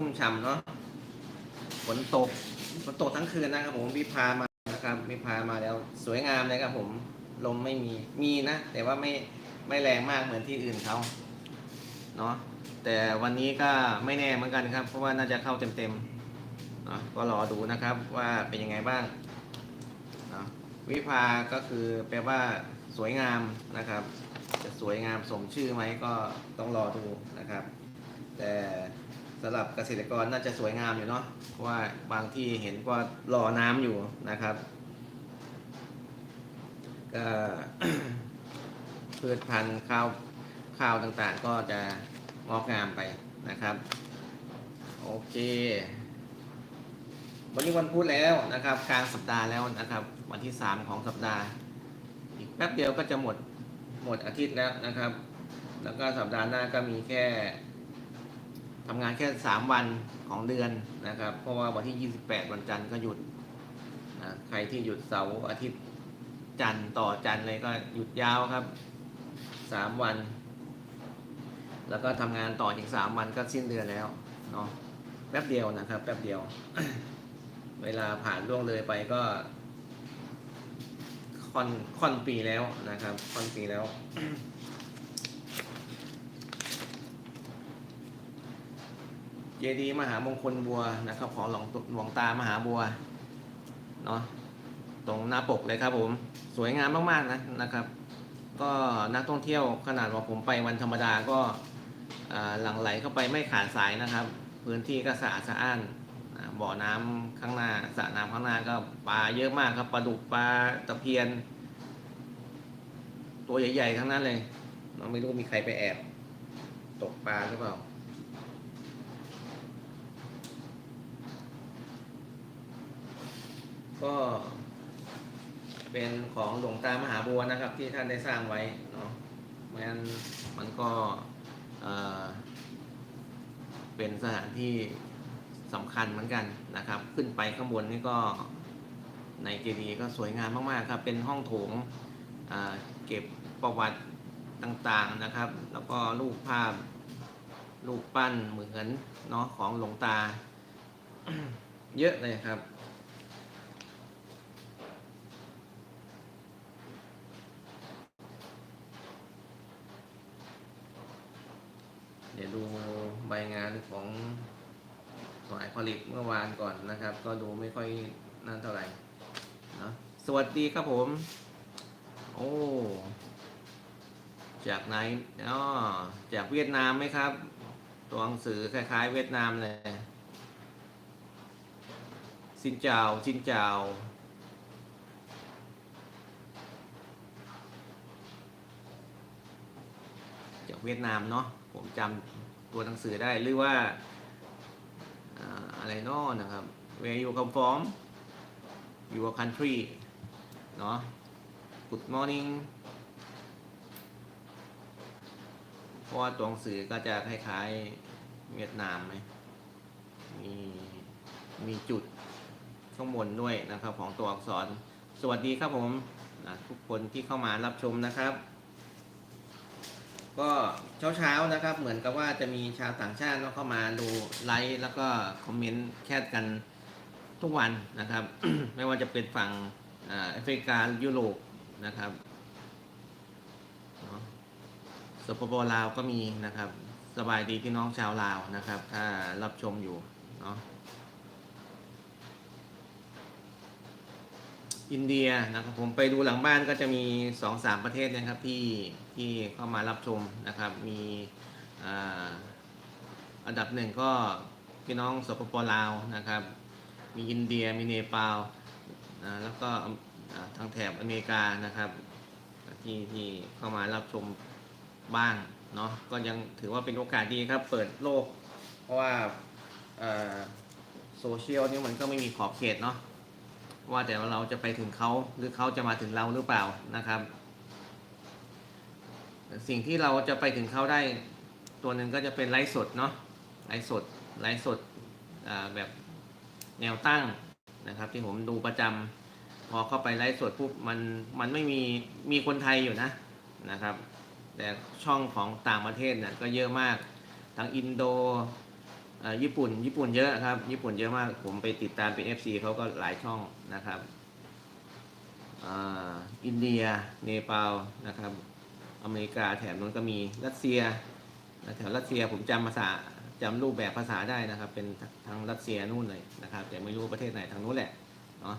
ชุ่มฉ่ำเนาะฝนตกฝนตกทั้งคืนนะครับ ผมวิพามานะครับวิพามาแล้วสวยงามเลยครับ ผมลมไม่มีมีนะ แต่ว่าไม่ไม่แรงมากเหมือนที่อื่นเขาเนาะแต่วันนี้ก็ไม่แน่เหมือนกันครับ เพราะว่าน่าจะเข้าเต็มๆเนาะก็รอดูนะครับว่าเป็นยังไงบ้างเนาะวิภาก็คือแปลว่าสวยงามนะครับ จะสวยงามสมชื่อไหมก็ต้องรอดูนะครับ แต่ สำหรับเกษตรกรน่าจะสวยงามอยู่เนาะเพราะว่าบางที่เห็นก็รอน้ำอยู่นะครับก็พืชพันธุ์ข้าวข้าวต่างๆ ก็จะงอกงามไปนะครับ โอเค วันนี้วันพุธแล้วนะครับกลางสัปดาห์แล้วนะครับ วันที่3ของสัปดาห์ อีกแป๊บเดียวก็จะหมดหมดอาทิตย์แล้วนะครับ แล้วก็สัปดาห์หน้าก็มีแค่ ทำงานแค่ 3 วันของเดือนนะครับ เพราะว่าวันที่ 28 วันจันทร์ก็หยุดนะใครที่หยุดเสาร์อาทิตย์จันทร์ต่อจันทร์เลยก็หยุดยาวครับ 3 วัน แล้วก็ทำงานต่ออีก 3 วันก็สิ้นเดือนแล้วเนาะแป๊บเดียวนะครับแป๊บเดียว เวลาผ่านล่วงเลยไปก็ค่อนค่อนปีแล้วนะครับค่อนปีแล้ว เจดีย์มหามงคลบัวนะครับของหลวงหลวงตามหาบัวเนาะตรงหน้าปกเลยครับผมสวยงามมากๆนะนะครับ ก็นักท่องเที่ยวขนาดว่าผมไปวันธรรมดาก็หลั่งไหลเข้าไปไม่ขาดสายนะครับ พื้นที่ก็สะอาดสะอ้านบ่อน้ำข้างหน้าสระน้ำข้างหน้าก็ปลาเยอะมากครับปลาดุกปลาตะเพียน ตัวใหญ่ๆทั้งนั้นเลยเราไม่รู้มีใครไปแอบ ตกปลาหรือเปล่า ก็เป็นของหลวงตามหาบัวนะครับ ที่ท่านได้สร้างไว้เนาะไม่งั้นมันก็เป็นสถานที่สำคัญเหมือนกันนะครับ ขึ้นไปข้างบนนี่ก็ในเจดีย์ก็สวยงามมากๆครับ เป็นห้องโถงเก็บประวัติต่างๆนะครับ แล้วก็รูปภาพรูปปั้นเหมือนเนาะของหลวงตา เยอะเลยครับ เดี๋ยวดูใบงานของสายผลิตเมื่อวานก่อนนะครับ ก็ดูไม่ค่อยนั่นเท่าไหร่นะสวัสดีครับผม โอ้จากไหนอ๋อจากเวียดนามไหมครับ ตัวหนังสือคล้ายๆ เวียดนามเลยสินเจ้าสินเจ้าจากเวียดนามเนาะ ผมจำตัวหนังสือได้หรือว่าอะไรนอนะครับ where you come from your country เนาะ good morning เพราะว่าตัวหนังสือก็จะคล้ายๆเวียดนามไหมมีมีจุดข้างบนด้วยนะครับของตัวอักษร สวัสดีครับผมนะทุกคนที่เข้ามารับชมนะครับ ก็เช้าๆนะครับ เหมือนกับว่าจะมีชาวต่างชาติเข้ามาดูไลฟ์แล้วก็คอมเมนต์แชทกันทุกวันนะครับ ไม่ว่าจะเป็นฝั่งแอฟริกายุโรปนะครับสปปลาวก็มีนะครับ สบายดีพี่น้องชาวลาวนะครับ ถ้ารับชมอยู่เนาะ อินเดียนะครับผมไปดูหลังบ้านก็จะมีสองสามประเทศนะครับที่ที่เข้ามารับชมนะครับ มีอันดับหนึ่งก็พี่น้องสปปลาวนะครับ มีอินเดียมีเนปาลแล้วก็ทางแถบอเมริกานะครับที่ที่เข้ามารับชมบ้างเนาะก็ยังถือว่าเป็นโอกาสดีครับ เปิดโลก เพราะว่าโซเชียลนี่มันก็ไม่มีขอบเขตเนาะ ว่าแต่ว่าเราจะไปถึงเขาหรือเขาจะมาถึงเราหรือเปล่านะครับ สิ่งที่เราจะไปถึงเขาได้ตัวหนึ่งก็จะเป็นไลฟ์สดเนาะไลฟ์สดไลฟ์สดแบบแนวตั้งนะครับ ที่ผมดูประจำพอเข้าไปไลฟ์สดปุ๊บมันมันไม่มีมีคนไทยอยู่นะนะครับ แต่ช่องของต่างประเทศเนี่ยก็เยอะมากทั้งอินโด ญี่ปุ่น ญี่ปุ่นเยอะครับ ญี่ปุ่นเยอะมาก ผมไปติดตามเป็น FC เขาก็หลายช่องนะครับอ,อินเดีย เนปาลนะครับ อเมริกาแถบนู้นก็มีรัสเซียแถวรัสเซียผมจำภาษาจำรูปแบบภาษาได้นะครับ เป็นทางรัสเซียนู่นเลยนะครับ แต่ไม่รู้ประเทศไหนทางนู้นแหละเนาะ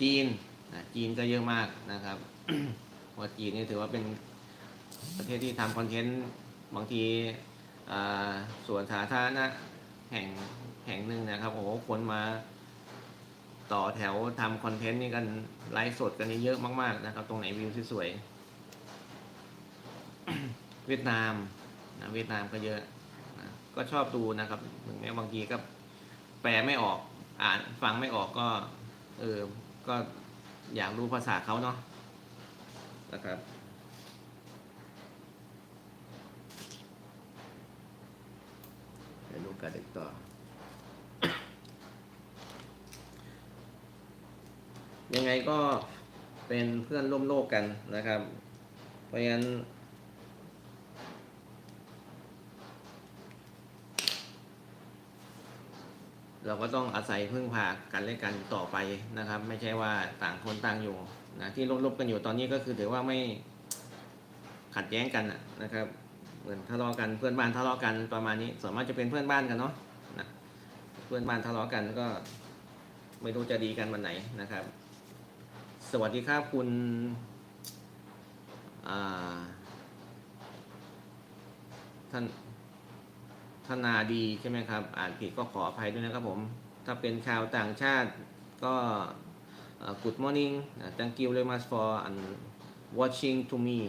จีนนะจีนก็เยอะมากนะครับเพราะจีนนี่ถือว่าเป็นประเทศที่ทำคอนเทนต์บางที สวนสาธารณะแห่งแห่งหนึ่งนะครับโอ้โหคนมา ต่อแถวทำคอนเทนต์นี่กันไลฟ์สดกันนี่เยอะมากๆนะครับ ตรงไหนวิวสวยๆเวียดนามนะเวียดนามก็เยอะนะก็ชอบดูนะครับถึงแม้บางทีก็แปลไม่ออกอ่านฟังไม่ออกก็ เออก็อยากรู้ภาษาเขาเนาะนะครับ เดี๋ยวดูกันอีกต่อ ยังไงก็เป็นเพื่อนร่วมโลกกันนะครับ เพราะฉะนั้น เราก็ต้องอาศัยพึ่งพากันและกันต่อไปนะครับ ไม่ใช่ว่าต่างคนต่างอยู่นะที่ลบๆกันอยู่ตอนนี้ก็คือถือว่าไม่ขัดแย้งกันนะครับ เหมือนทะเลาะกันเพื่อนบ้านทะเลาะกันประมาณนี้ส่วนมากจะเป็นเพื่อนบ้านกันเนาะนะเพื่อนบ้านทะเลาะกันก็ ไม่รู้จะดีกันวันไหนนะครับ สวัสดีครับคุณอ่าท่านธนาดีใช่ไหมครับ อ่านผิดก็ขออภัยด้วยนะครับผม ถ้าเป็นชาวต่างชาติก็เอ่อ good morning thank you very much for watching to me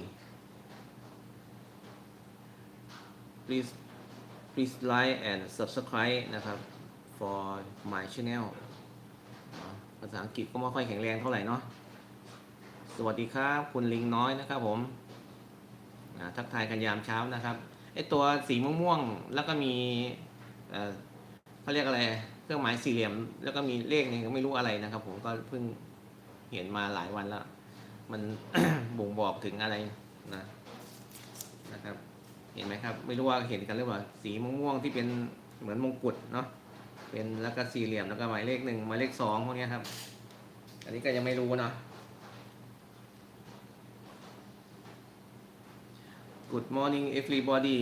please please like and subscribe นะครับ for my channel ภาษาอังกฤษก็ไม่ค่อยแข็งแรงเท่าไหร่เนาะสวัสดีครับ คุณลิงน้อยนะครับผมทักทายกันยามเช้านะครับไอตัวสีม่วงๆแล้วก็มีเขาเรียกอะไรเครื่องหมายสี่เหลี่ยม แล้วก็มีเลขหนึงไม่รู้อะไรนะครับ ผมก็เพิ่งเห็นมาหลายวันแล้ว มันบ่งบอกถึงอะไรนะ เห็นไหมครับ ไม่รู้ว่าเห็นกันหรือเปล่าสีม่วงๆที่เป็นเหมือนมงกุฎเนาะเป็นแล้วก็สี่เหลี่ยมแล้วก็หมายเลขหนึ่งหมายเลขสองพวกนี้ครับ อันนี้ก็ยังไม่รู้เนาะ Good morning everybody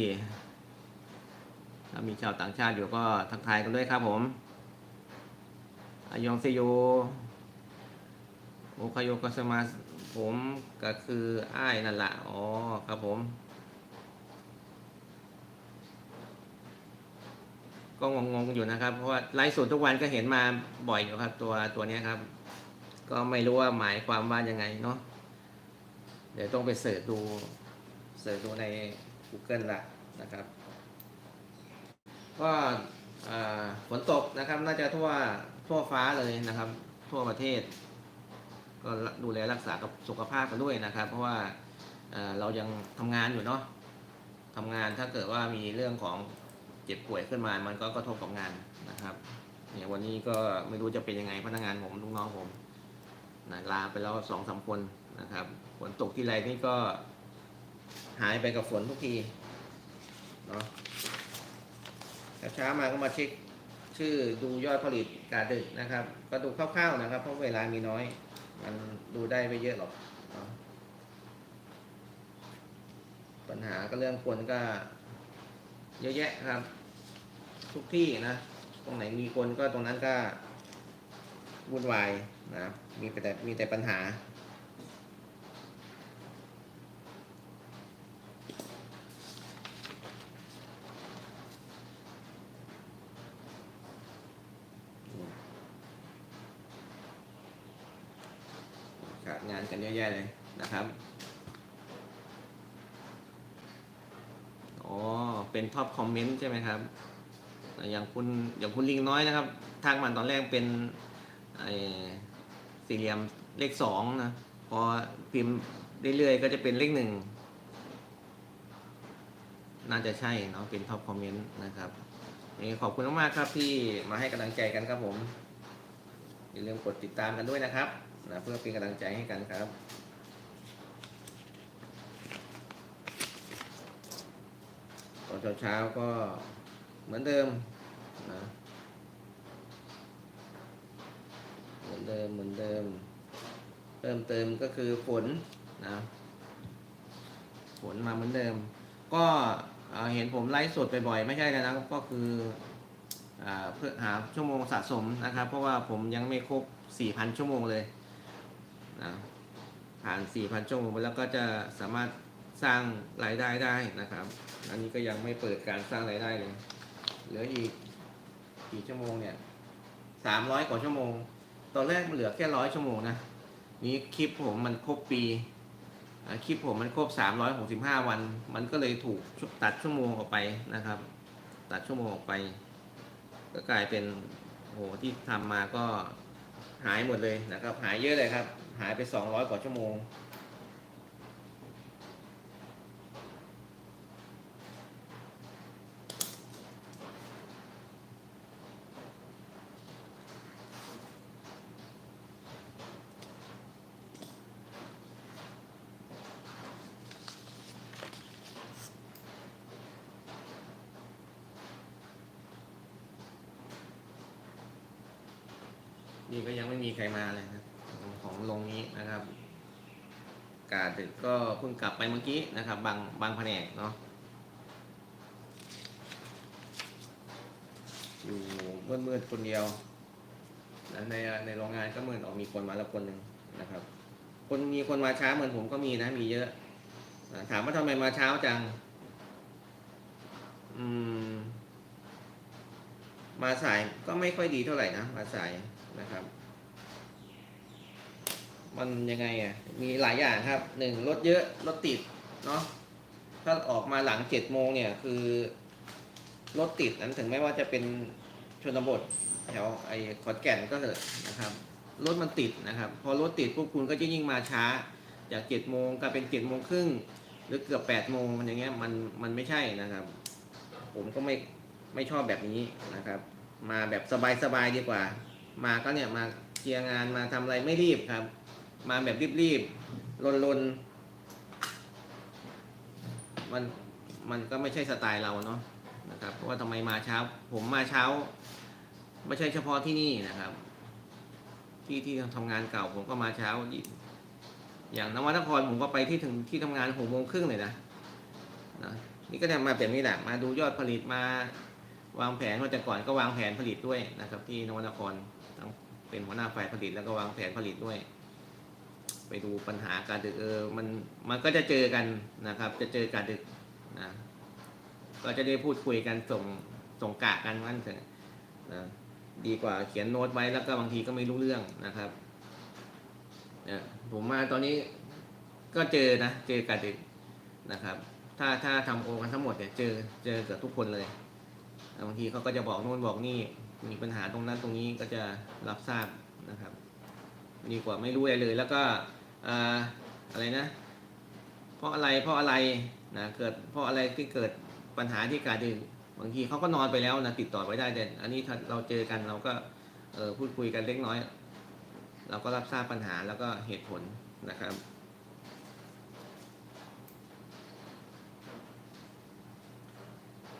ถ้ามีชาวต่างชาติอยู่ก็ทักทายกันด้วยครับผมอายองเซโยโอคาโยกาสมาผมก็คืออ้ายนั่นแหละอ๋อครับผม ก็งงๆอยู่นะครับ เพราะว่าไลฟ์สดทุกวันก็เห็นมาบ่อยอยู่ครับ ตัวตัวนี้ครับ ก็ไม่รู้ว่าหมายความว่ายังไงเนาะเดี๋ยวต้องไปเสิร์ชดูเสิร์ชดูใน Google ละนะครับ ก็อ่าฝนตกนะครับ น่าจะทั่วทั่วฟ้าเลยนะครับ ทั่วประเทศ ก็ดูแลรักษากับสุขภาพกันด้วยนะครับ เพราะว่าเอ่อเรายังทำงานอยู่เนาะทำงานถ้าเกิดว่ามีเรื่องของ เจ็บป่วยขึ้นมา มันก็กระทบกับงานนะครับเนี่ยวันนี้ก็ไม่รู้จะเป็นยังไงพนักงานผมลูกน้องผมนะลาไปแล้วสองสามคนนะครับฝนตกที่ไรนี่ก็หายไปกับฝนทุกทีเนาะเช้ามาก็มาเช็คชื่อดูยอดผลิตกาดึกนะครับ ก็ดูคร่าวๆนะครับ เพราะเวลามีน้อย มันดูได้ไม่เยอะหรอก ปัญหาก็เรื่องคนก็เยอะแยะครับ ทุกที่นะ ตรงไหนมีคนก็ตรงนั้นก็วุ่นวายนะ มีแต่มีแต่ปัญหา ขาดงานกันเยอะแยะเลยนะครับอ๋อ เป็นท็อปคอมเมนต์ใช่ไหมครับ อย่างคุณอย่างคุณลิงน้อยนะครับทางมันตอนแรกเป็นสี่เหลี่ยมเลขสองนะพอพิมพ์เรื่อยๆก็จะเป็นเลขหนึ่งน่าจะใช่เนาะเป็นท็อปคอมเมนต์นะครับยังไงขอบคุณมากๆครับที่มาให้กำลังใจกันครับผมอย่าลืมกดติดตามกันด้วยนะครับนะเพื่อเป็นกำลังใจให้กันครับตอนเช้าๆก็เหมือนเดิม นะเหมือนเดิมเหมือนเดิม เพิ่มเติมก็คือฝนนะฝนมาเหมือนเดิม ก็เห็นผมไลฟ์สดบ่อยๆไม่ใช่แล้วนะก็คือเพื่อหาชั่วโมงสะสมนะครับ เพราะว่าผมยังไม่ครบ 4,000 ชั่วโมงเลยนะผ่าน 4,000 ชั่วโมงไปแล้วก็จะสามารถสร้างรายได้ได้นะครับ อันนี้ก็ยังไม่เปิดการสร้างรายได้เลย เหลืออีก กี่ชั่วโมงเนี่ย300กว่าชั่วโมง ตอนแรกมันเหลือแค่ร้อยชั่วโมงนะนี้คลิปผมมันครบปีคลิปผมมันครบ365วัน มันก็เลยถูกตัดชั่วโมงออกไปนะครับ ตัดชั่วโมงออกไป ก็กลายเป็นโหที่ทำมาก็หายหมดเลยนะครับ หายเยอะเลยครับ หายไป200กว่าชั่วโมง ม่มีใครมาเลยนะของของลงนี้นะครับ กาดดึกก็เพิ่งกลับไปเมื่อกี้นะครับ บางบางแผนกเนาะอยู่มืดมืดๆคนเดียวนะในในโรงงานก็เหมืดออกมีคนมาแล้วคนหนึ่งนะครับ คนมีคนมาช้าเหมือนผมก็มีนะ มีเยอะนะถามว่าทำไมมาเช้าจัง อืม มาสายก็ไม่ค่อยดีเท่าไหร่นะ มาสายนะครับ มันยังไงอะ มีหลายอย่างครับหนึ่งรถเยอะรถติดเนาะถ้าออกมาหลังเจ็ดโมงเนี่ยคือรถติดนั้นถึงแม้ว่าจะเป็นชนบทแถวไอ้ขอนแก่นก็เถอะนะครับรถมันติดนะครับ พอรถติดพวกคุณก็จะยิ่งมาช้า จากเจ็ดโมงกลายเป็นเจ็ดโมงครึ่งหรือเกือบแปดโมงมันอย่างเงี้ยมันมันไม่ใช่นะครับ ผมก็ไม่ไม่ชอบแบบนี้นะครับ มาแบบสบายๆดีกว่า มาก็เนี่ยมาเคลียร์งานมาทำอะไรไม่รีบครับ มาแบบรีบๆลนๆมันมันก็ไม่ใช่สไตล์เราเนาะนะครับเพราะว่าทำไมมาเช้า ผมมาเช้า ไม่ใช่เฉพาะที่นี่นะครับ ที่ที่ทำงานเก่าผมก็มาเช้า อย่างนวนครผมก็ไปที่ถึงที่ทำงานหกโมงครึ่งเลยนะนะนี่ก็จะมาแบบนี้แหละมาดูยอดผลิตมาวางแผนว่าแต่ก่อนก็วางแผนผลิตด้วยนะครับ ที่นวนครเป็นหัวหน้าฝ่ายผลิตแล้วก็วางแผนผลิตด้วย ไปดูปัญหาการดึกเออมันมันก็จะเจอกันนะครับ จะเจอการดึกนะก็จะได้พูดคุยกันส่งส่งกะกันวันเถอะนะดีกว่าเขียนโน้ตไว้แล้วก็บางทีก็ไม่รู้เรื่องนะครับเนี่ยผมมาตอนนี้ก็เจอนะ เจอการดึกนะครับ ถ้าถ้าทำโอกันทั้งหมดเนี่ยเจอเจอเกือบทุกคนเลยบางทีเขาก็จะบอกโน่นบอกนี่มีปัญหาตรงนั้นตรงนี้ก็จะรับทราบนะครับดีกว่าไม่รู้อะไรเลยแล้วก็ อะไรนะ เพราะอะไรเพราะอะไรนะเกิดเพราะอะไรที่เกิดปัญหาที่การดื่มบางทีเขาก็นอนไปแล้วนะติดต่อไปได้แต่อันนี้ถ้าเราเจอกันเราก็เออพูดคุยกันเล็กน้อย เราก็รับทราบปัญหาแล้วก็เหตุผลนะครับ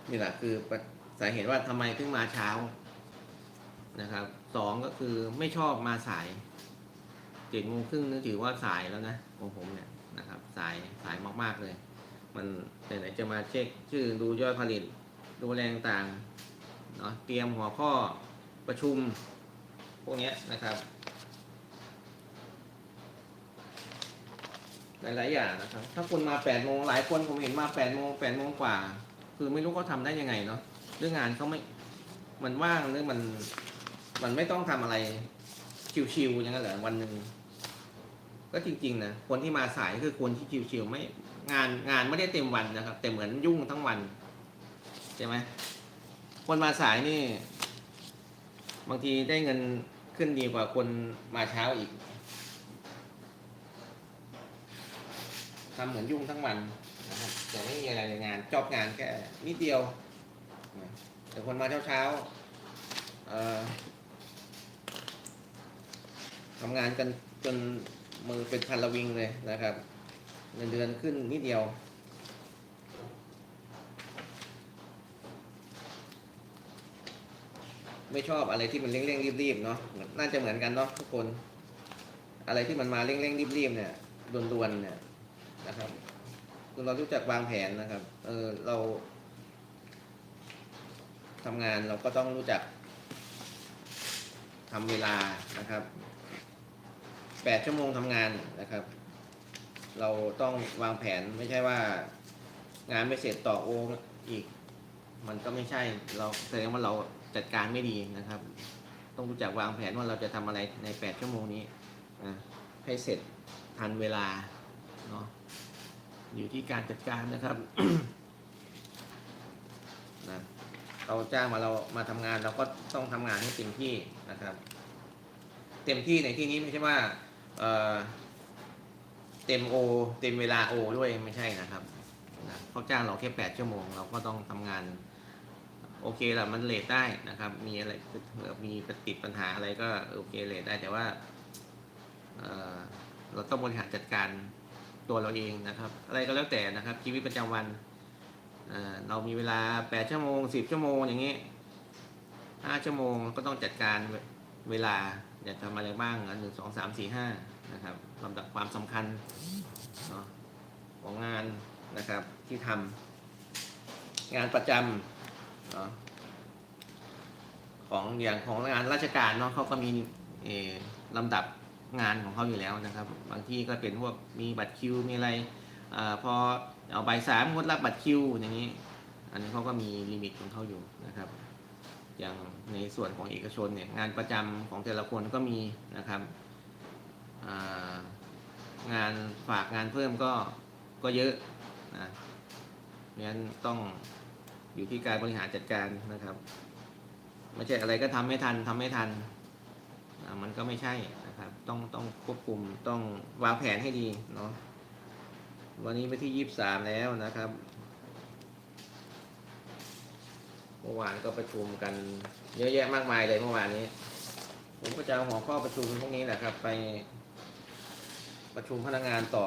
นี่แหละคือสาเหตุว่าทำไมถึงมาเช้านะครับสองก็คือไม่ชอบมาสาย เจ็ดโมงครึ่งนึกถือว่าสายแล้วนะของผมเนี่ยนะครับ สายสายมากๆเลย มันไหนๆจะมาเช็คชื่อดูยอดผลิต ดูแรงต่างเนาะเตรียมหัวข้อประชุมพวกเนี้ยนะครับ หลายๆอย่างนะครับ ถ้าคุณมาแปดโมงหลายคนผมเห็นมาแปดโมงแปดโมงกว่า คือไม่รู้เขาทำได้ยังไงเนาะเรื่องงานเขาไม่มันว่างหรือมันมันไม่ต้องทำอะไร ชิวๆอย่างนั้นเหรอวันหนึ่งก็จริง ๆ นะคนที่มาสายคือคนที่ชิวๆไม่ งานงานไม่ได้เต็มวันนะครับ แต่เหมือนยุ่งทั้งวันใช่ไหมคนมาสายนี่ บางทีได้เงินขึ้นดีกว่าคนมาเช้าอีกทำเหมือนยุ่งทั้งวันนะครับแต่ไม่มีอะไรงานจอบงานแค่นิดเดียวแต่คนมาเช้าๆเอ่อ ทำงานกันจนมือเป็นพันละวิงเลยนะครับเงินเดือนขึ้นนิดเดียว ไม่ชอบอะไรที่มันเร่งๆรีบๆเนาะน่าจะเหมือนกันเนาะทุกคน อะไรที่มันมาเร่งๆรีบๆเนี่ยด่วนๆเนี่ยนะครับคือเรารู้จักวางแผนนะครับ เออเราทำงานเราก็ต้องรู้จักทำเวลานะครับ แปดชั่วโมงทำงานนะครับ เราต้องวางแผนไม่ใช่ว่า งานไม่เสร็จต่อโองอีก มันก็ไม่ใช่เราแสดงว่าเราจัดการไม่ดีนะครับ ต้องรู้จักวางแผนว่าเราจะทำอะไรในแปดชั่วโมงนี้นะให้เสร็จทันเวลาเนาะอยู่ที่การจัดการนะครับนะเราจ้างมาเรามาทำงานเราก็ต้องทำงานให้เต็มที่นะครับ เต็มที่ในที่นี้ไม่ใช่ว่า เอ่อเต็มโอเต็มเวลาโอด้วยไม่ใช่นะครับนะเขาจ้างเราแค่แปดชั่วโมง เราก็ต้องทำงาน โอเคแหละมันเลทได้นะครับ มีอะไรมีติดปัญหาอะไรก็โอเคเลทได้แต่ว่าเเราต้องบริหารจัดการตัวเราเองนะครับ อะไรก็แล้วแต่นะครับ ชีวิตประจำวันเเรามีเวลาแปดชั่วโมงสิบชั่วโมงอย่างนี้ห้าชั่วโมงก็ต้องจัดการเวลา อยากทำอะไรบ้างอันหนึ่งสองสามสี่ห้านะครับลำดับความสำคัญเนาะของงานนะครับที่ทำงานประจำเนาะของอย่างของงานราชการเนาะเขาก็มีลำดับงานของเขาอยู่แล้วนะครับ บางที่ก็เป็นพวกมีบัตรคิวมีอะไรอาพอเอาใบสามงดรับบัตรคิวอย่างนี้ อันนี้เขาก็มีลิมิตของเขาอยู่นะครับ อย่างในส่วนของเอกชนเนี่ยงานประจำของแต่ละคนก็มีนะครับางานฝากงานเพิ่มก็ก็เยอะนะนั้นต้องอยู่ที่การบริหารจัดการนะครับไม่ใช่อะไรก็ทำไม่ทันทำไม่ทันมันก็ไม่ใช่นะครับ ต้องต้องควบคุมต้องวางแผนให้ดีเนาะวันนี้ไปที่ยี่สามแล้วนะครับ มื่อวานก็ประชุมกันเยอะแยะมากมายเลยเมื่อวานนี้ ผมก็จะเอาหัวข้อประชุมพวกนี้แหละครับ ไปประชุมพนักงานต่อ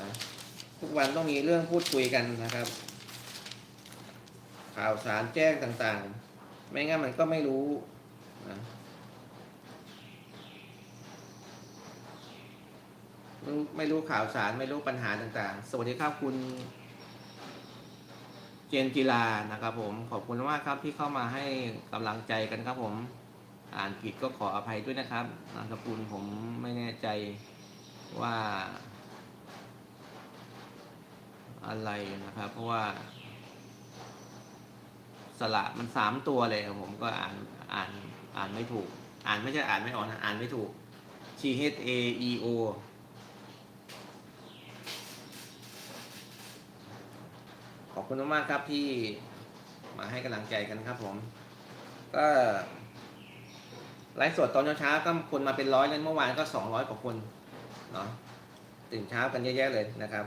นะทุกวันต้องมีเรื่องพูดคุยกันนะครับ ข่าวสารแจ้งต่างๆ ไม่งั้นมันก็ไม่รู้นะไม่รู้ไม่รู้ข่าวสารไม่รู้ปัญหาต่างๆ สวัสดีครับคุณ เจนจิลานะครับผมขอบคุณมากครับที่เข้ามาให้กำลังใจกันครับผม อ่านผิดก็ขออภัยด้วยนะครับนามสกุลผมไม่แน่ใจว่า อะไรนะครับ เพราะว่า สระมันสามตัวเลยครับผมก็อ่านอ่านอ่านไม่ถูก อ่านไม่ใช่อ่านไม่ออกนะอ่านไม่ถูก C H A E O ขอบคุณมากๆครับที่มาให้กำลังใจกันครับผม ก็ไลฟ์สดตอนเช้าก็คนมาเป็นร้อยเลยเมื่อวานก็สองร้อยกว่าคนเนาะตื่นเช้ากันเยอะแยะเลยนะครับ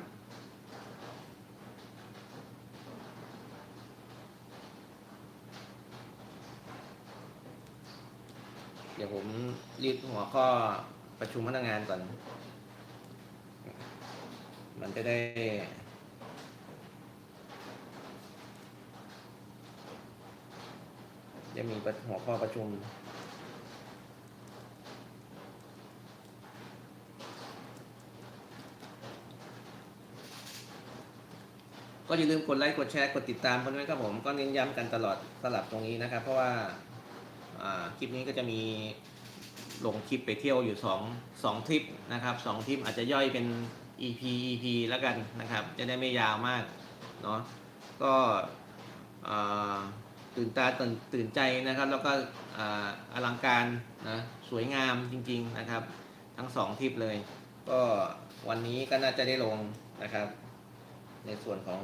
เดี๋ยวผมรีดหัวข้อประชุมพนักงานก่อน มันจะได้ จะมีหัวข้อประชุม ก็อย่าลืมกดไลค์กดแชร์กดติดตามกันด้วยครับผมก็เน้นย้ำกันตลอดสลับตรงนี้นะครับ เพราะว่าคลิปนี้ก็จะมีลงคลิปไปเที่ยวอยู่สองสองทริปนะครับสองทริปอาจจะย่อยเป็น EP EP แล้วกันนะครับ จะได้ไม่ยาวมากเนาะก็อ่า ตื่นตาตื่นตื่นใจนะครับ แล้วก็ออลังการนะสวยงามจริง ๆนะครับ ทั้งสองทิปเลย ก็วันนี้ก็น่าจะได้ลงนะครับ ในส่วนของ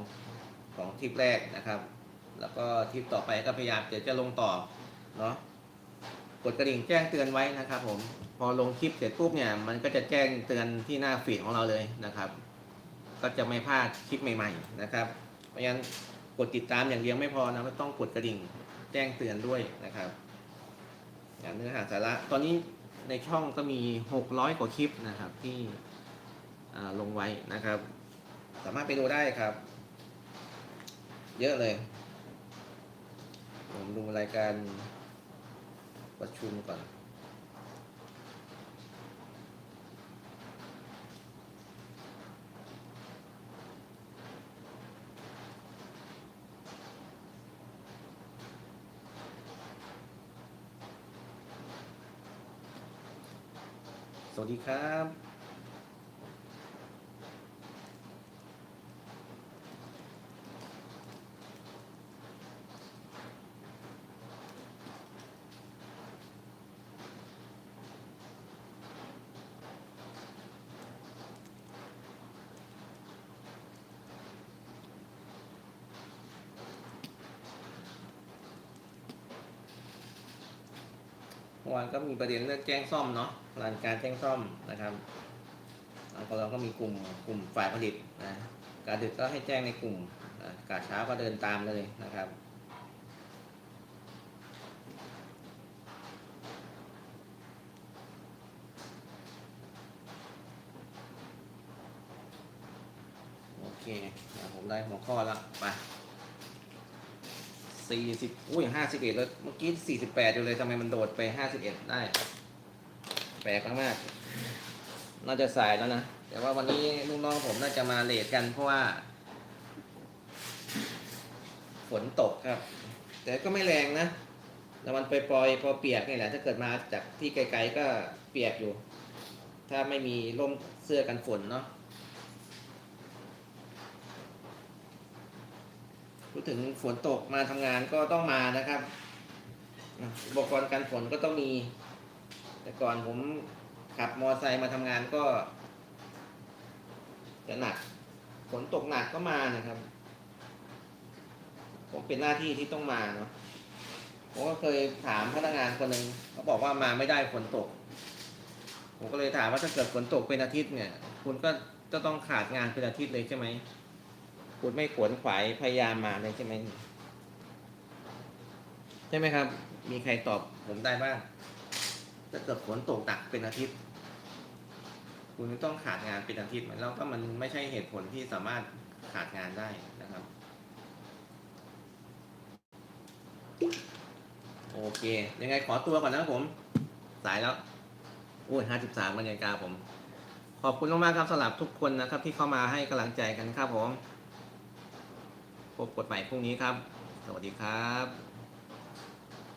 ของทิปแรกนะครับ แล้วก็ทิปต่อไปก็พยายามเดี๋ยวจะลงต่อเนาะกดกระดิ่งแจ้งเตือนไว้นะครับผมพอลงคลิปเสร็จปุ๊บเนี่ยมันก็จะแจ้งเตือนที่หน้าฟีดของเราเลยนะครับ ก็จะไม่พลาดคลิปใหม่ ๆ นะครับ เพราะฉะนั้น กดติดตามอย่างเดียวไม่พอนะต้องกดกระดิ่งแจ้งเตือนด้วยนะครับอย่างเนื้อหาสาระตอนนี้ในช่องก็มี 600 กว่าคลิปนะครับที่ลงไว้นะครับ สามารถไปดูได้ครับ เยอะเลย ผมดูรายการประชุมก่อน ดีครับ มื่อวานก็มีประเด็นเรื่องแจ้งซ่อมเนาะรานการแจ้งซ่อมนะครับแล้วก็เราก็มีกลุ่มกลุ่มฝ่ายผลิตนะการดึกก็ให้แจ้งในกลุ่มอะกาเช้าก็เดินตามเลยนะครับโอเคผมได้หัวข้อแล้วไป สี่สิบอุ้ยห้าสิบเอ็ดแล้ว เมื่อกี้สี่สิบแปดอยู่เลยทำไมมันโดดไปห้าสิบเอ็ดได้ แปลกมากๆน่าจะสายแล้วนะ แต่ว่าวันนี้ลูกน้องผมน่าจะมาเลทกันเพราะว่า ฝนตกครับ แต่ก็ไม่แรงนะแล้วมันไปปล่อยๆพอเปียกนี่แหละ ถ้าเกิดมาจากที่ไกลๆก็เปียกอยู่ ถ้าไม่มีร่มเสื้อกันฝนเนาะ พูดถึงฝนตกมาทำงานก็ต้องมานะครับอุปกรณ์กันฝนก็ต้องมี แต่ก่อนผมขับมอไซค์มาทำงานก็ จะหนักฝนตกหนักก็มานะครับ ผมเป็นหน้าที่ที่ต้องมาเนาะผมก็เคยถามพนักงานคนหนึ่งเขาบอกว่ามาไม่ได้ฝนตก ผมก็เลยถามว่าถ้าเกิดฝนตกเป็นอาทิตย์เนี่ย คุณก็จะต้องขาดงานเป็นอาทิตย์เลยใช่ไหม คุณไม่ขวนขวายพยายามมาเลยใช่ไหมใช่ไหมครับ มีใครตอบผมได้บ้างถ้าเกิดฝนตกหนักเป็นอาทิตย์ คุณต้องขาดงานเป็นอาทิตย์แล้วก็มันไม่ใช่เหตุผลที่สามารถขาดงานได้นะครับ โอเค ยังไงขอตัวก่อนนะผม สายแล้วโอ้ยห้าสิบสามบรรยากาศผม ขอบคุณมากๆครับสำหรับทุกคนนะครับ ที่เข้ามาให้กำลังใจกันครับผม พบกฎใหม่พรุ่งนี้ครับ สวัสดีครับ